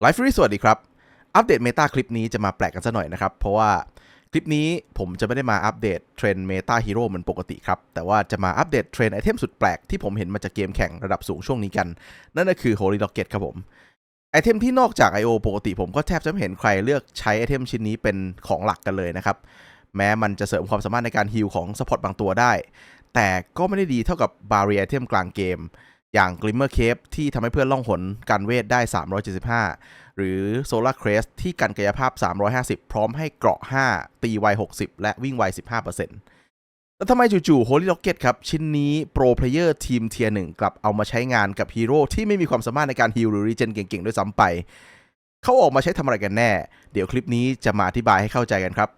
ไลฟ์ฟรีสวัสดีครับ อัปเดตเมตาคลิปนี้จะมาแปลกกันซะหน่อยนะครับ เพราะว่าคลิปนี้ผมจะไม่ได้มาอัปเดตเทรนเมตาฮีโร่เหมือนปกติครับ แต่ว่าจะมาอัปเดตเทรนไอเทมสุดแปลกที่ผมเห็นมาจากเกมแข่งระดับสูงช่วงนี้กัน นั่นก็คือ Holy Rocket ครับผม ไอเทมที่นอกจาก I.O. ปกติผมก็แทบจะไม่เห็นใครเลือกใช้ไอเทมชิ้นนี้เป็นของหลักกันเลยนะครับ แม้มันจะเสริมความสามารถในการฮิลของสปอร์ตบางตัวได้ แต่ก็ไม่ได้ดีเท่ากับบาเรียไอเทมกลางเกม อย่าง Glimmer Cape ที่ทำให้เพื่อนล่องหนการเวทได้ 375 หรือ Solar Crest ที่กันกายภาพ 350 พร้อมให้เกราะ 5 ตีไว 60 และวิ่งไว 15%แล้วทำไมจู่ๆ Holy Rocket ครับ ชิ้นนี้โปรเพลเยอร์ทีมเทียร์หนึ่งกลับเอามาใช้งานกับฮีโร่ที่ไม่มีความสามารถในการฮิลหรือรีเจนเก่งๆ ด้วยซ้ำไป เขาออกมาใช้ทำอะไรกันแน่ เดี๋ยวคลิปนี้จะมาอธิบายให้เข้าใจกันครับ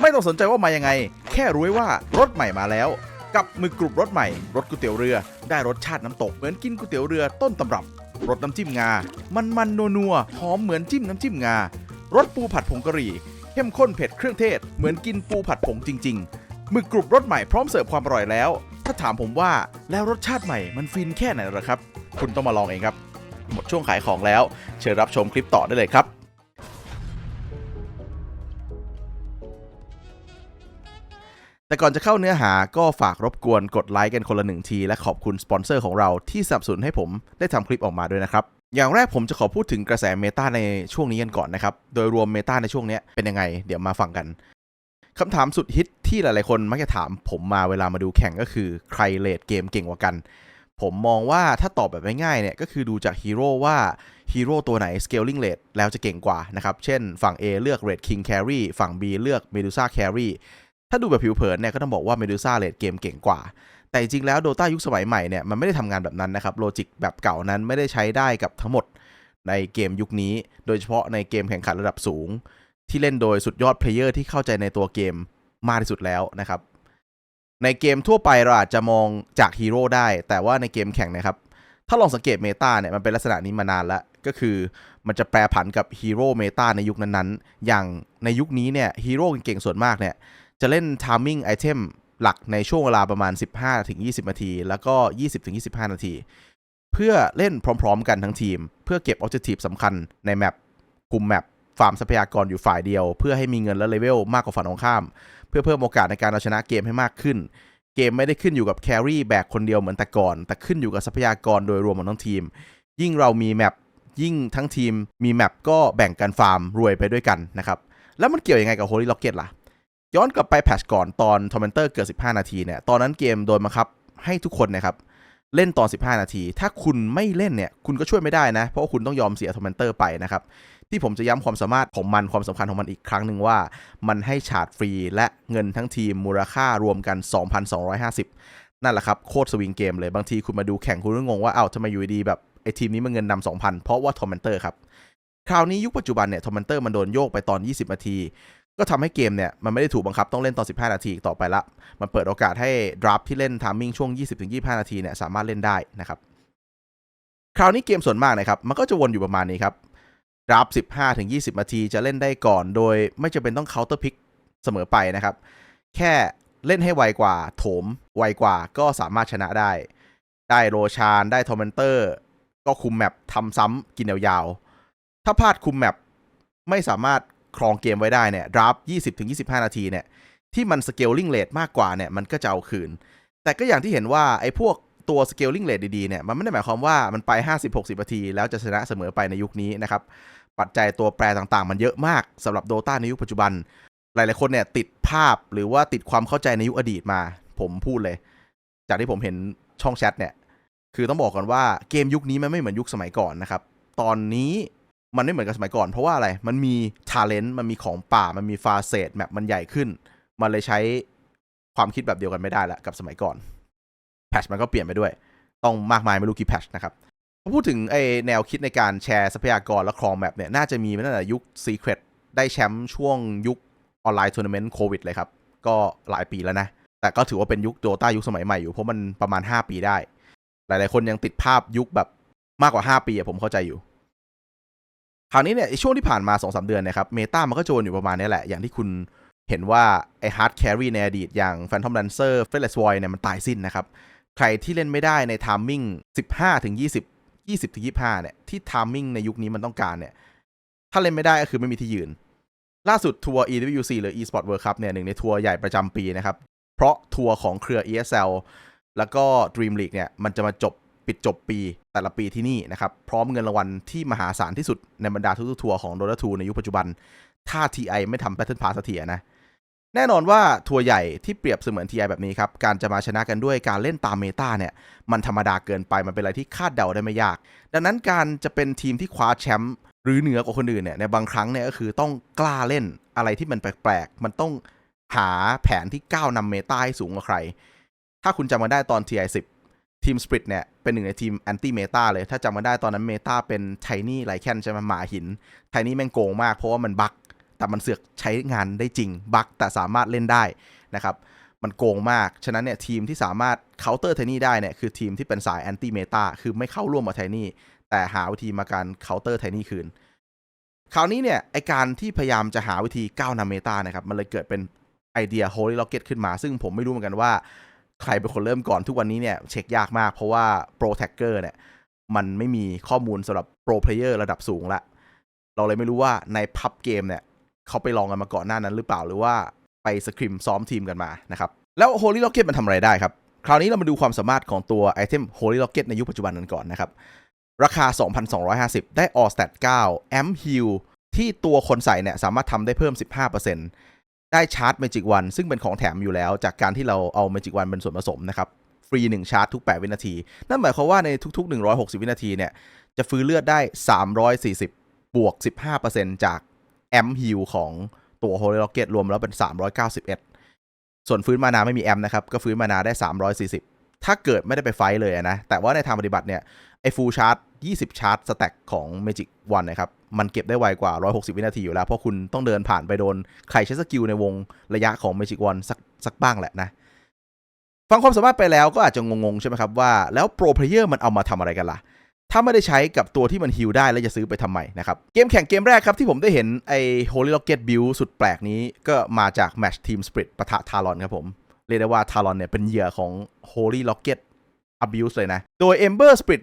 ไม่ต้องสนใจว่ามายังไง แค่รู้ไว้ว่ารถใหม่มาแล้ว กับมือกรุบรสใหม่รสก๋วยเตี๋ยวเรือ ได้รสชาติน้ำตกเหมือนกินก๋วยเตี๋ยวเรือต้นตำรับรสน้ำจิ้มงา มันมันนัวนัวหอมเหมือนจิ้มน้ำจิ้มงารสปูผัดผงกะหรี่เข้มข้นเผ็ดเครื่องเทศ เหมือนกินปูผัดผงจริงๆหมึกกรุบรสใหม่พร้อมเสิร์ฟความอร่อยแล้ว ถ้าถามผมว่าแล้วรสชาติใหม่มันฟินแค่ไหนหรอครับ คุณต้องมาลองเองครับ หมดช่วงขายของแล้ว เชิญรับชมคลิปต่อได้เลยครับ แต่ก่อนจะเข้าเนื้อหาก็ฝากรบกวนกดไลค์กันคนละหนึ่งที และขอบคุณสปอนเซอร์ของเราที่สนับสนุนให้ผมได้ทำคลิปออกมาด้วยนะครับ อย่างแรกผมจะขอพูดถึงกระแสเมตาในช่วงนี้กันก่อนนะครับ โดยรวมเมตาในช่วงนี้เป็นยังไง เดี๋ยวมาฟังกันคำถามสุดฮิตที่หลายๆคนมักจะถามผมมาเวลามาดูแข่งก็คือใครเลดเกมเก่งกว่ากัน ผมมองว่าถ้าตอบแบบง่ายๆเนี่ยก็คือดูจากฮีโร่ว่าฮีโร่ตัวไหน scaling rate แล้วจะเก่งกว่านะครับ เช่นฝั่ง A เลือก Red King Carry ฝั่ง B เลือก Medusa Carry ถ้าดูแบบผิวเผินเนี่ยก็ต้องบอกว่า Medusa เลดเกมเก่งกว่า แต่จริงแล้ว Dota ยุคสมัยใหม่เนี่ยมันไม่ได้ทำงานแบบนั้นนะครับโลจิกแบบเก่านั้นไม่ได้ใช้ได้กับทั้งหมดในเกมยุคนี้ โดยเฉพาะในเกมแข่งขันระดับสูง ที่เล่นโดยสุดยอดเพลเยอร์ที่เข้าใจในตัวเกมมากที่สุดแล้วนะครับในเกมทั่วไปเราอาจจะมองจากฮีโร่ได้ แต่ว่าในเกมแข่งนะครับ ถ้าลองสังเกตเมตาเนี่ยมันเป็นลักษณะนี้มานานแล้วก็คือมันจะแปรผันกับฮีโร่เมตาในยุคนั้นๆ อย่างในยุคนี้เนี่ยฮีโร่เก่งๆส่วนมากเนี่ย จะเล่น timing item หลักในช่วงเวลาประมาณ 15-20 นาที แล้วก็ 20-25 นาที เพื่อเล่นพร้อม ๆ กันทั้งทีม เพื่อเก็บ objective สำคัญในแมปกลุ่มแมปฟาร์มทรัพยากรอยู่ฝ่ายเดียว เพื่อให้มีเงินและเลเวลมากกว่าฝั่งตรงข้าม เพื่อเพิ่มโอกาสในการเอาชนะเกมให้มากขึ้น เกมไม่ได้ขึ้นอยู่กับแครี่แบกคนเดียวเหมือนแต่ก่อน แต่ขึ้นอยู่กับทรัพยากรโดยรวมของทั้งทีม ยิ่งเรามีแมปยิ่งทั้งทีมมีแมปก็แบ่งกันฟาร์มรวยไปด้วยกันนะครับแล้วมันเกี่ยวยังไงกับ Holy Rocket ล่ะ ย้อนกลับไปแพทชก่อนตอนทอมเมนเตอร์เกิด 15 นาทีเนี่ย ตอนนั้นเกมโดยบังคับให้ทุกคนนะครับ เล่นตอน 15 นาที ถ้าคุณไม่เล่นเนี่ย คุณก็ช่วยไม่ได้นะ เพราะว่าคุณต้องยอมเสียทอมเมนเตอร์ไปนะครับ ที่ผมจะย้ำความสามารถของมันความสำคัญของมันอีกครั้งหนึ่งว่า มันให้ชาร์จฟรีและเงินทั้งทีมมูลค่ารวมกัน 2,250 นั่นแหละครับโคตรสวิงเกมเลยบางทีคุณมาดูแข่งคุณก็งงว่าเอ้าทำไมอยู่ดีแบบไอ้ทีมนี้มันเงินนำ2,000 เพราะว่าทอมเมนเตอร์ครับคราวนี้ยุคปัจจุบันเนี่ยทอมเมนเตอร์มันโดนโยกไปตอน 20 นาที ก็ทำให้เกมเนี่ยมันไม่ได้ถูกบังคับต้องเล่นตอน 15 นาทีต่อไปละ มันเปิดโอกาสให้ดราฟที่เล่นทามมิ่งช่วง 20-25 นาทีเนี่ยสามารถเล่นได้นะครับ คราวนี้เกมส่วนมากนะครับมันก็จะวนอยู่ประมาณนี้ครับดราฟ15-20 นาทีจะเล่นได้ก่อน โดยไม่จำเป็นต้องเคาน์เตอร์พิกเสมอไปนะครับ แค่เล่นให้ไวกว่า โถมไวกว่าก็สามารถชนะได้ ได้โรชานได้ทอมเมนเตอร์ก็คุมแมปทำซ้ำกินยาวๆถ้าพลาดคุมแมปไม่สามารถ ครองเกมไว้ได้เนี่ยราฟ20-25 นาทีเนี่ยที่มันสเกลลิงเลทมากกว่าเนี่ยมันก็จะเอาคืน แต่ก็อย่างที่เห็นว่าไอ้พวกตัวสเกลลิงเลทดีๆเนี่ยมันไม่ได้หมายความว่ามันไป 50-60 นาที แล้วจะชนะเสมอไปในยุคนี้นะครับปัจจัยตัวแปรต่างๆ มันเยอะมากสำหรับ Dota ในยุคปัจจุบัน หลายๆคนเนี่ยติดภาพหรือว่าติดความเข้าใจในยุคอดีตมา ผมพูดเลย จากที่ผมเห็นช่องแชทเนี่ยคือต้องบอกก่อนว่าเกมยุคนี้มันไม่เหมือนยุคสมัยก่อนนะครับตอนนี้ มันไม่เหมือนกับสมัยก่อน เพราะว่าอะไร มันมีทาเลนต์มันมีของป่า มันมีฟาเซตแมปมันใหญ่ขึ้น มันเลยใช้ความคิดแบบเดียวกันไม่ได้ละกับสมัยก่อน แพชมันก็เปลี่ยนไปด้วย ต้องมากมายไม่รู้กี่แพชนะครับพอพูดถึงไอแนวคิดในการแชร์ทรัพยากรและครองแมปเนี่ย น่าจะมีมาตั้งแต่ยุค Secret ได้แชมป์ช่วงยุคออนไลน์ทัวร์นาเมนต์โควิดเลยครับ ก็หลายปีแล้วนะ แต่ก็ถือว่าเป็นยุคโดต้ายุคสมัยใหม่อยู่ เพราะมันประมาณ 5 ปีได้ หลาย ๆ คนยังติดภาพยุคแบบมากกว่า 5 ปีอะผมเข้าใจอยู่ คราวนี้เนี่ยช่วงที่ผ่านมา2อสเดือนนะครับเมตามันก็โจนอยู่ประมาณนี้แหละ อย่างที่คุณเห็นว่า ไอฮาร์ดแครีในอดีตอย่าง Phantom Lancer f e l e s w o y เนี่ยมันตายสิ้นนะครับ ใครที่เล่นไม่ได้ในทามมิ่ง 15 ถึง 20 20-25 เนี่ย ที่ทามมิ่งในยุคนี้มันต้องการเนี่ย ถ้าเล่นไม่ได้ก็คือไม่มีที่ยืน ล่าสุดทัวร์ EWC หรือ eSport World Cup เนี่ยหนึ่งในทัวร์ใหญ่ประจำปีนะครับ เพราะทัวร์ของเครือ ESL แล้วก็ Dream League เนี่ยมันจะมาจบปิดจบปี แต่ละปีที่นี่นะครับพร้อมเงินรางวัลที่มหาศาลที่สุดในบรรดาทุกๆทัวร์ของ Dota 2ในยุคปัจจุบัน ถ้า TI ไม่ทำ Battle Pass สักทีอะนะ แน่นอนว่าทัวร์ใหญ่ที่เปรียบเสมือน TI แบบนี้ครับ การจะมาชนะกันด้วยการเล่นตามเมตาเนี่ย มันธรรมดาเกินไปมันเป็นอะไรที่คาดเดาได้ไม่ยาก ดังนั้นการจะเป็นทีมที่คว้าแชมป์หรือเหนือกว่าคนอื่นเนี่ยในบางครั้งเนี่ยก็คือต้องกล้าเล่นอะไรที่มันแปลกๆมันต้องหาแผนที่ก้าวนำเมตาให้สูงกว่าใคร ถ้าคุณจำมาได้ตอน TI 10 ทีมสปริตเนี่ย เป็นหนึ่งในทีมแอนตี้เมตาเลย ถ้าจำมาได้ตอนนั้นเมตาเป็นไทนี่ไลแคนใช่ไหมหมาหินไทนี่แม่งโกงมากเพราะว่ามันบั๊กแต่มันเสือกใช้งานได้จริงบั๊กแต่สามารถเล่นได้นะครับ มันโกงมาก ฉะนั้นเนี่ยทีมที่สามารถเคาน์เตอร์ไทนี่ได้เนี่ยคือทีมที่เป็นสายแอนตี้เมตาคือไม่เข้าร่วมกับไทนี่แต่หาวิธีมาการเคาน์เตอร์ไทนี่คืน คราวนี้เนี่ยไอการที่พยายามจะหาวิธีก้าวนำเมตานะครับมันเลยเกิดเป็นไอเดีย Holy Rocket ขึ้นมา ซึ่งผมไม่รู้เหมือนกันว่า ใครเป็นคนเริ่มก่อนทุกวันนี้เนี่ยเช็คยากมากเพราะว่า Pro Tagger เนี่ย มันไม่มีข้อมูลสำหรับ Pro Player ระดับสูงละ เราเลยไม่รู้ว่าในพับเกมเนี่ย เขาไปลองกันมาก่อนหน้านั้นหรือเปล่าหรือว่าไปสคริมซ้อมทีมกันมานะครับ แล้ว Holy Rocket มันทำอะไรได้ครับ คราวนี้เรามาดูความสามารถของตัวไอเทม Holy Rocket ในยุคปัจจุบันกันก่อนนะครับ ราคา 2,250 ได้ All Stat 9 Amp Heal ที่ตัวคนใส่เนี่ยสามารถทำได้เพิ่ม 15% ได้ชาร์จ Magic One ซึ่งเป็นของแถมอยู่แล้ว จากการที่เราเอา Magic One เป็นส่วนผสมนะครับฟรี1ชาร์จทุก 8 วินาที นั่นหมายความว่าในทุก ๆ 160 วินาทีเนี่ยจะฟื้นเลือดได้ 340 บวก 15%จาก Amp Heal ของตัว Holy Rocket รวมแล้วเป็น 391 ส่วนฟื้นมานาไม่มีแอมนะครับ ก็ฟื้นมานาได้ 340 ถ้าเกิดไม่ได้ไปไฟเลยนะ แต่ว่าในทางปฏิบัติเนี่ย ไอ้ฟูลชาร์จ 20 ชาร์จสแต็กของ Magic One นะครับ มันเก็บได้ไวกว่า 160 วินาทีอยู่แล้ว เพราะคุณต้องเดินผ่านไปโดน ใครใช้สกิลในวงระยะของ Magic One สักสักบ้างแหละนะ ฟังความสามารถไปแล้วก็อาจจะงงๆ ใช่ไหมครับว่า แล้วโปรเพลเยอร์มันเอามาทำอะไรกันล่ะ ถ้าไม่ได้ใช้กับตัวที่มันฮิลได้แล้วจะซื้อไปทำไมนะครับ เกมแข่งเกมแรกครับที่ผมได้เห็นไอ้ Holy Rocket Build สุดแปลกนี้ก็มาจากแมชทีมสปริตปะทะทารอนครับผมเรียกได้ว่าทารอนเนี่ยเป็นเหยื่อของ Holy Rocket Abuse เลยนะ โดย Ember Spirit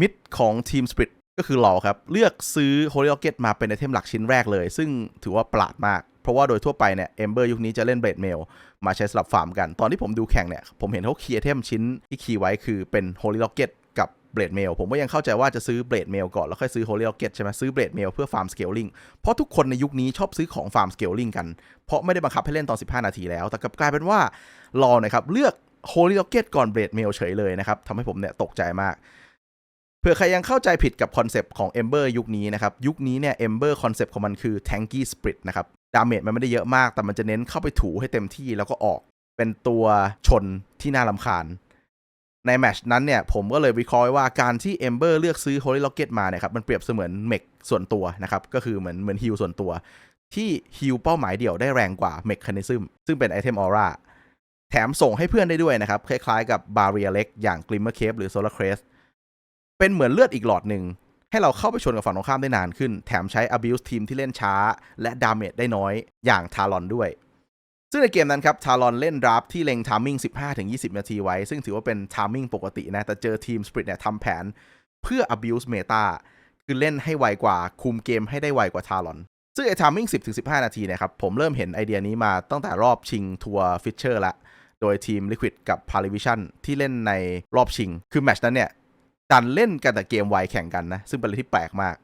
มิดของทีมสปริตก็คือเราครับ เลือกซื้อ Holy Rocket มาเป็นไอเทมหลักชิ้นแรกเลย ซึ่งถือว่าประหลาดมาก เพราะว่าโดยทั่วไปเนี่ย Ember ยุคนี้จะเล่นเบ d เมลมาใช้สลับฟาร์มกัน ตอนที่ผมดูแข่งเนี่ย ผมเห็นเขาคีย์ไอเทมชิ้นที่คีย์ไว้คือเป็น Holy Rocket กับเบ d เมลผมก็ยังเข้าใจว่าจะซื้อเบ d เมลก่อนแล้วค่อยซื้อ Holy Rocket ใช่ไหมซื้อเบ d เมลเพื่อฟาร์มสเกลลิงเพราะทุกคนในยุคนี้ชอบซื้อของฟาร์มสเกลลิงกัน เพราะไม่ได้บังคับให้เล่นตอน 15 นาทีแล้ว แต่กลับกลายเป็นว่ารอนะครับเลือก Holy Rocket ก่อนเบ d เมลเฉยเลยนะครับทำให้ผมเนี่ยตกใจมาก ผื่อใครยังเข้าใจผิดกับคอนเซปต์ของ Ember ยุคนี้นะครับ ยุคนี้เนี่ย Ember คอนเซปต์ของมันคือ Tanky Split นะครับดาเมจมันไม่ได้เยอะมาก แต่มันจะเน้นเข้าไปถูให้เต็มที่แล้วก็ออก เป็นตัวชนที่น่าลำคาญ ในแมชนั้นเนี่ย ผมก็เลยวิเคราะห์ว่าการที่ Ember เลือกซื้อ Holy Rocket มาเนี่ยครับ มันเปรียบเสมือนเมกส่วนตัวนะครับ ก็คือเหมือนเหมือนฮิลส่วนตัว ที่ฮิลเป้าหมายเดี่ยวได้แรงกว่าเมคคานิซึมซึ่งเป็นไอเทมออร่าแถมส่งให้เพื่อนได้ด้วยนะครับคล้ายๆกับบาเรียเล็กอย่าง Glimmer Cave หรือ Solar Crest เป็นเหมือนเลือดอีกหลอดหนึ่ง ให้เราเข้าไปชนกับฝั่งตรงข้ามได้นานขึ้น แถมใช้ abuse ทีมที่เล่นช้า และดาเมจได้น้อยอย่างทารอนด้วย ซึ่งในเกมนั้นครับทารอนเล่นดราฟที่เล็งทามมิ่ง 15-20 นาทีไว้ ซึ่งถือว่าเป็นทามมิ่งปกตินะ แต่เจอทีมสปริตเนี่ยทำแผนเพื่อ abuse meta คือเล่นให้ไวกว่า คุมเกมให้ได้ไวกว่าทารอนซึ่งไอ้ทามมิ่ง 10-15 นาทีนะครับ ผมเริ่มเห็นไอเดียนี้มาตั้งแต่รอบชิงทัวร์ฟิชเชอร์ละ โดยทีม Liquid กับ p a r i v i s i o n ที่เล่นในรอบชิง คือแมชนั้นเนี่ย ดันเล่นกันแต่เกมไวแข่งกันนะ ซึ่งเป็นอะไรที่แปลกมาก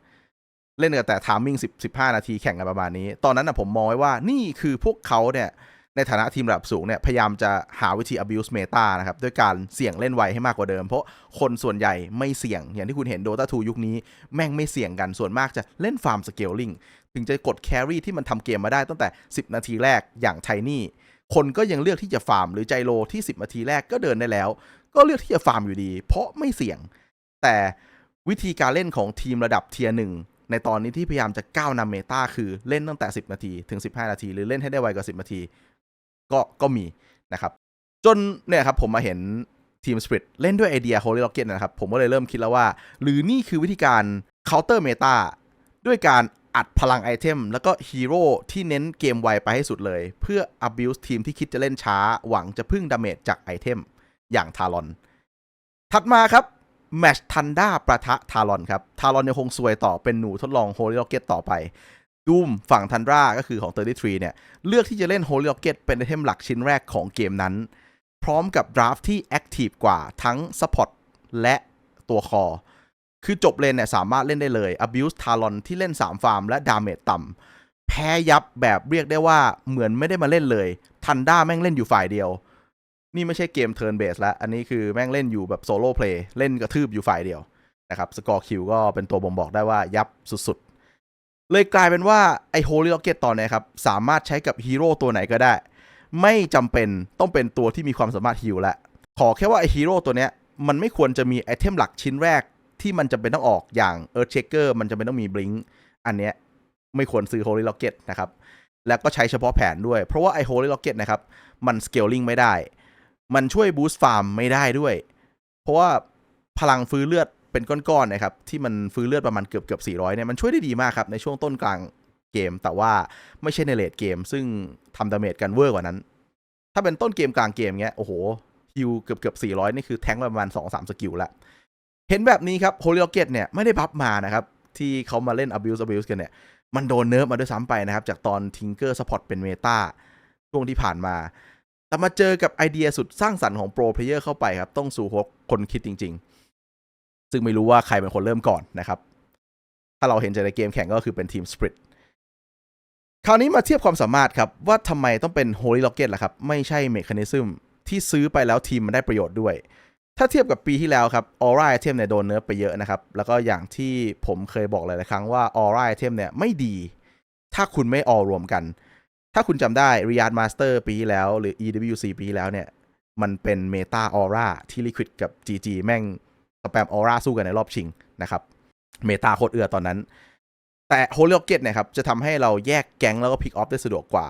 เล่นกันแต่ทามมิ่ง10 15นาทีแข่งกันประมาณนี้ ตอนนั้นนะผมมองไว้ว่านี่คือพวกเขาเนี่ย ในฐานะทีมระดับสูงเนี่ย พยายามจะหาวิธี abuse meta นะครับ ด้วยการเสี่ยงเล่นไวให้มากกว่าเดิม เพราะคนส่วนใหญ่ไม่เสี่ยง อย่างที่คุณเห็น Dota 2 ยุคนี้ แม่งไม่เสี่ยงกันส่วนมากจะเล่นฟาร์มสเกลลิงถึงจะกดแครี่ที่มันทำเกมมาได้ตั้งแต่ 10 นาทีแรกอย่างไทนี่คนก็ยังเลือกที่จะฟาร์มหรือใจโลที่ 10 นาทีแรกก็เดินได้แล้ว ก็เลือกที่จะฟาร์มอยู่ดี เพราะไม่เสี่ยง แต่วิธีการเล่นของทีมระดับเทียร์หนึ่งในตอนนี้ที่พยายามจะก้าวนำเมตาคือเล่นตั้งแต่ 10 นาที ถึง 15 นาที หรือเล่นให้ได้ไวกว่า 10 นาที ก็ก็มีนะครับ จนเนี่ยครับผมมาเห็นทีมสปริตเล่นด้วยไอเดีย Holy Rocket นะครับ ผมก็เลยเริ่มคิดแล้วว่า หรือนี่คือวิธีการ counter meta ด้วยการอัดพลังไอเทม แล้วก็ฮีโร่ที่เน้นเกมไวไปให้สุดเลย เพื่อ abuse ทีมที่คิดจะเล่นช้า หวังจะพึ่งดาเมจจากไอเทมอย่างทารอน ถัดมาครับ แมชทันด้าประทะทารอนครับ ทารอนยังคงซวยต่อเป็นหนูทดลองโฮลิ o อเกตต่อไปดูมฝั่งทันดราก็คือของ 33 เนี่ย เลือกที่จะเล่นโฮลิ o อเกตเป็นไอเทมหลักชิ้นแรกของเกมนั้น พร้อมกับดราฟที่แอคทีฟกว่าทั้งซัพพอร์ตและตัวคอ คือจบเลนเนี่ยสามารถเล่นได้เลย Abuse Talon ที่เล่น 3 ฟาร์ม และดาเมจต่ำแพ้ยับแบบเรียกได้ว่าเหมือนไม่ได้มาเล่นเลยทันด้าแม่งเล่นอยู่ฝ่ายเดียว นี่ไม่ใช่เกมเทิร์นเบสแล้วอันนี้คือแม่งเล่นอยู่แบบโซโล่เพลย์เล่นกระทืบอยู่ฝ่ายเดียวนะครับสกอร์คิวก็เป็นตัวบ่งบอกได้ว่ายับสุดๆ เลยกลายเป็นว่าไอโฮลิ o อกเก็ตตอนนี้ครับ สามารถใช้กับฮีโร่ตัวไหนก็ได้ ไม่จำเป็นต้องเป็นตัวที่มีความสามารถฮิลแล้วขอแค่ว่าไอฮีโร่ตัวเนี้ยมันไม่ควรจะมีไอเทมหลักชิ้นแรกที่มันจำเป็นต้องออกอย่างเอ r ร์เชเกอร์มันจำเป็นต้องมีบลิงอันเนี้ยไม่ควรซื้อ Holy Rocket นะครับแล้วก็ใช้เฉพาะแผนด้วย เพราะว่าไอ Holy Rocket นะครับมันสเกลลิงไม่ได้ มันช่วยบูสต์ฟาร์มไม่ได้ด้วย เพราะว่าพลังฟื้นเลือดเป็นก้อนๆนะครับ ที่มันฟื้นเลือดประมาณเกือบเกือบ400เนี่ยมันช่วยได้ดีมากครับ ในช่วงต้นกลางเกม แต่ว่าไม่ใช่ในเลดเกม ซึ่งทำดาเมจกันเวอร์กว่านั้น ถ้าเป็นต้นเกมกลางเกมเงี้ยโอ้โหฮิวเกือบเกือบ400 นี่คือแทงประมาณ 2-3 สกิลละเห็นแบบนี้ครับโฮลิโอเกตเนี่ยไม่ได้บัฟมานะครับ ที่เขามาเล่น abuse abuse กันเนี่ยมันโดนเนิร์ฟมาด้วยซ้ำไปนะครับ จากตอนทิงเกอร์สปอร์ตเป็นเมตาช่วงที่ผ่านมา แต่มาเจอกับไอเดียสุดสร้างสรรค์ของโปรเพลเยอร์เข้าไปครับ ต้องสู่หกคนคิดจริง ๆ ซึ่งไม่รู้ว่าใครเป็นคนเริ่มก่อนนะครับ ถ้าเราเห็นจากในเกมแข่งก็คือเป็นทีมสปริตคราวนี้มาเทียบความสามารถครับ ว่าทำไมต้องเป็น Holy Rocket ล่ะครับ ไม่ใช่เมคานิซึมที่ซื้อไปแล้วทีมมันได้ประโยชน์ด้วย ถ้าเทียบกับปีที่แล้วครับออร่าไอเทมเนี่ยโดนเนิร์ฟไปเยอะนะครับ แล้วก็อย่างที่ผมเคยบอกหลายๆครั้งว่าออร่าไอเทมเนี่ยไม่ดี ถ้าคุณไม่ออรวมกัน ถ้าคุณจำได้ r i a d Master ปีที่แล้วหรือ EWC ปีแล้วเนี่ย มันเป็นเมตาออร่าที่ Liquid กับ GG แม่งสแปมออร่าสู้กันในรอบชิงนะครับเมตาโคตรเอือตอนนั้น แต่ Holy Rocket เนี่ยครับ จะทำให้เราแยกแก๊งแล้วก็พิกออฟได้สะดวกกว่า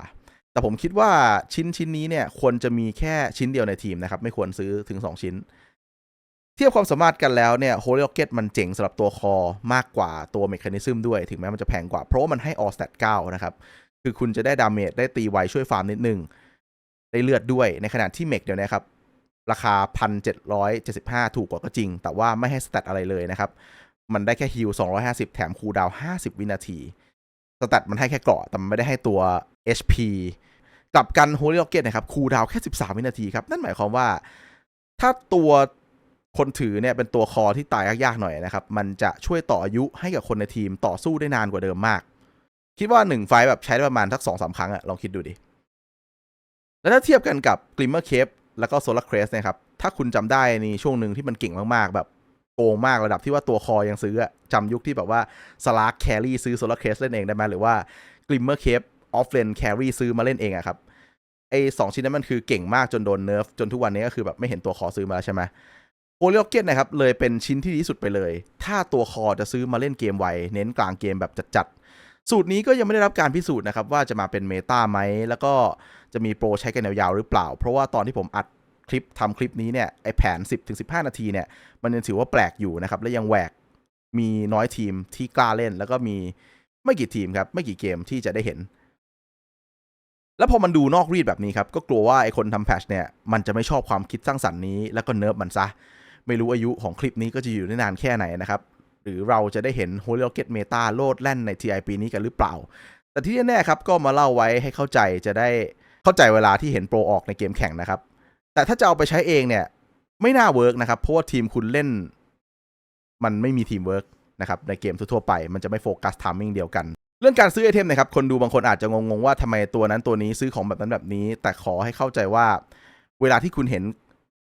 แต่ผมคิดว่าชิ้นชิ้นนี้เนี่ย ควรจะมีแค่ชิ้นเดียวในทีมนะครับ ไม่ควรซื้อถึง 2 ชิ้น เทียบความสามารถกันแล้วเนี่ย Holy Rocket มันเจ๋งสำหรับตัวคอมากกว่าตัวเมคานิซึมด้วย ถึงแม้มันจะแพงกว่า เพราะว่ามันให้ All Stat 9นะครับ คือคุณจะได้ดาเมจได้ตีไวช่วยฟาร์มนิดนึง ได้เลือดด้วยในขณะที่เมกเดี๋ยวนี้ครับ ราคา 1,775 ถูกกว่าก็จริง แต่ว่าไม่ให้สเตตอะไรเลยนะครับ มันได้แค่ฮิล250 แถมคูลดาว50 วินาทีสแตตมันให้แค่เกราะแต่มันไม่ได้ให้ตัว HP กลับกัน Holy Rocket นะครับคูลดาวแค่ 13 วินาทีครับ นั่นหมายความว่า ถ้าตัวคนถือเนี่ยเป็นตัวคอที่ตายยากๆหน่อยนะครับ มันจะช่วยต่ออายุให้กับคนในทีมต่อสู้ได้นานกว่าเดิมมาก คิดว่าหนึ่งไฟล์แบบใช้ได้ประมาณทักสองสามครั้งอะลองคิดดูดิ แล้วถ้าเทียบกันกับ Glimmer Cape แล้วก็ Solar Crest นะครับ ถ้าคุณจำได้ในช่วงหนึ่งที่มันเก่งมากๆ แบบโกงมากระดับที่ว่าตัวคอยังซื้ออะจำยุคที่แบบว่า s l a r k Carry ซื้อ Solar Crest เล่นเองได้ไหมหรือว่า Glimmer Cape Offlane Carry ซื้อมาเล่นเองอะครับไอสองชิ้นนั้นมันคือเก่งมากจนโดนเนิร์ฟจนทุกวันนี้ก็คือแบบไม่เห็นตัวคอซื้อมาแล้วใช่ไหมโอ l ิ o อเกตนะครับเลยเป็นชิ้นที่ดีที่สุดไปเลย ถ้าตัวคอจะซื้อมาเล่นเกมไวเน้นกลางเกมแบบจัดๆ สูตรนี้ก็ยังไม่ได้รับการพิสูจน์นะครับว่าจะมาเป็นเมตาไหม แล้วก็จะมีโปรใช้กันยาวๆหรือเปล่า เพราะว่าตอนที่ผมอัดคลิปทำคลิปนี้เนี่ยไอแผน 10-15 นาทีเนี่ยมันยังถือว่าแปลกอยู่นะครับและยังแหวกมีน้อยทีมที่กล้าเล่น แล้วก็มีไม่กี่ทีมครับไม่กี่เกมที่จะได้เห็น แล้วพอมันดูนอกรีดแบบนี้ครับก็กลัวว่าไอคนทำแพชเนี่ยมันจะไม่ชอบความคิดสร้างสรรค์นี้แล้วก็เนิร์ฟมันซะ ไม่รู้อายุของคลิปนี้ก็จะอยู่ได้นานแค่ไหนนะครับ หรือเราจะได้เห็น Holy Rocket Meta โลดแล่นใน TI ปีนี้กันหรือเปล่า แต่ที่แน่ๆครับก็มาเล่าไว้ให้เข้าใจจะได้เข้าใจเวลาที่เห็นโปรออกในเกมแข่งนะครับ แต่ถ้าจะเอาไปใช้เองเนี่ย ไม่น่าเวิร์กนะครับ เพราะว่าทีมคุณเล่น มันไม่มีทีมเวิร์กนะครับในเกมทั่วๆไปมันจะไม่โฟกัสทามมิ่งเดียวกันเรื่องการซื้อไอเทมนะครับ คนดูบางคนอาจจะงงๆว่าทำไมตัวนั้นตัวนี้ซื้อของแบบนั้นแบบนี้ แต่ขอให้เข้าใจว่า เวลาที่คุณเห็น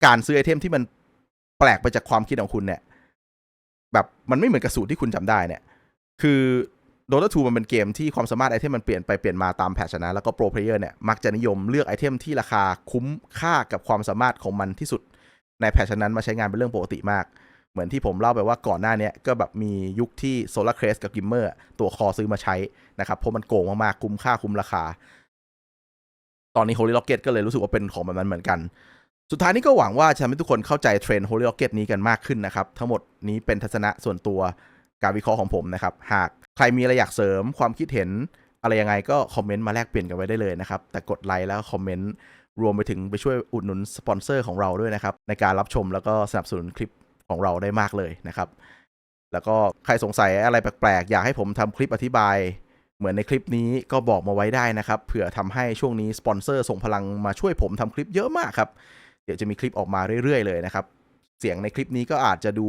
การซื้อไอเทมที่มันแปลกไปจากความคิดของคุณเนี่ย แบบมันไม่เหมือนกับสูตรที่คุณจำได้เนี่ย คือ Dota 2มันเป็นเกมที่ความสามารถไอเทมมันเปลี่ยนไปเปลี่ยนมาตามแพทชนะ แล้วก็โปรเพลเยอร์เนี่ยมักจะนิยมเลือกไอเทมที่ราคาคุ้มค่ากับความสามารถของมันที่สุดในแพทชนั้นมาใช้งานเป็นเรื่องปกติมาก เหมือนที่ผมเล่าไปว่าก่อนหน้านี้ก็แบบมียุคที่ Solar Crest กับ Gimmer ตัวคอซื้อมาใช้นะครับเพราะมันโกงมากๆคุ้มค่าคุ้มราคา ตอนนี้ Holy Rocket ก็เลยรู้สึกว่าเป็นของแบบนั้นเหมือนกัน สุดท้ายนี้ก็หวังว่าจะทำให้ทุกคนเข้าใจเทรนด์ Holy Rocket นี้กันมากขึ้นนะครับ ทั้งหมดนี้เป็นทัศนะส่วนตัวการวิเคราะห์ของผมนะครับ หากใครมีอะไรอยากเสริมความคิดเห็นอะไรยังไงก็คอมเมนต์มาแลกเปลี่ยนกันไว้ได้เลยนะครับ แต่กดไลค์แล้วคอมเมนต์รวมไปถึงไปช่วยอุดหนุนสปอนเซอร์ของเราด้วยนะครับ ในการรับชมแล้วก็สนับสนุนคลิปของเราได้มากเลยนะครับ แล้วก็ใครสงสัยอะไรแปลกๆ อยากให้ผมทำคลิปอธิบาย เหมือนในคลิปนี้ก็บอกมาไว้ได้นะครับเผื่อทำให้ช่วงนี้สปอนเซอร์ส่งพลังมาช่วยผมทำคลิปเยอะมากครับ เดี๋ยวจะมีคลิปออกมาเรื่อยๆเลยนะครับ เสียงในคลิปนี้ก็อาจจะดู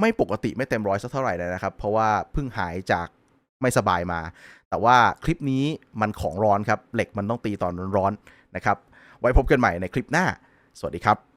ไม่ปกติไม่เต็มร้อยสักเท่าไหร่เลยนะครับ เพราะว่าเพิ่งหายจากไม่สบายมา แต่ว่าคลิปนี้มันของร้อนครับ เหล็กมันต้องตีตอนร้อนๆนะครับ ไว้พบกันใหม่ในคลิปหน้า สวัสดีครับ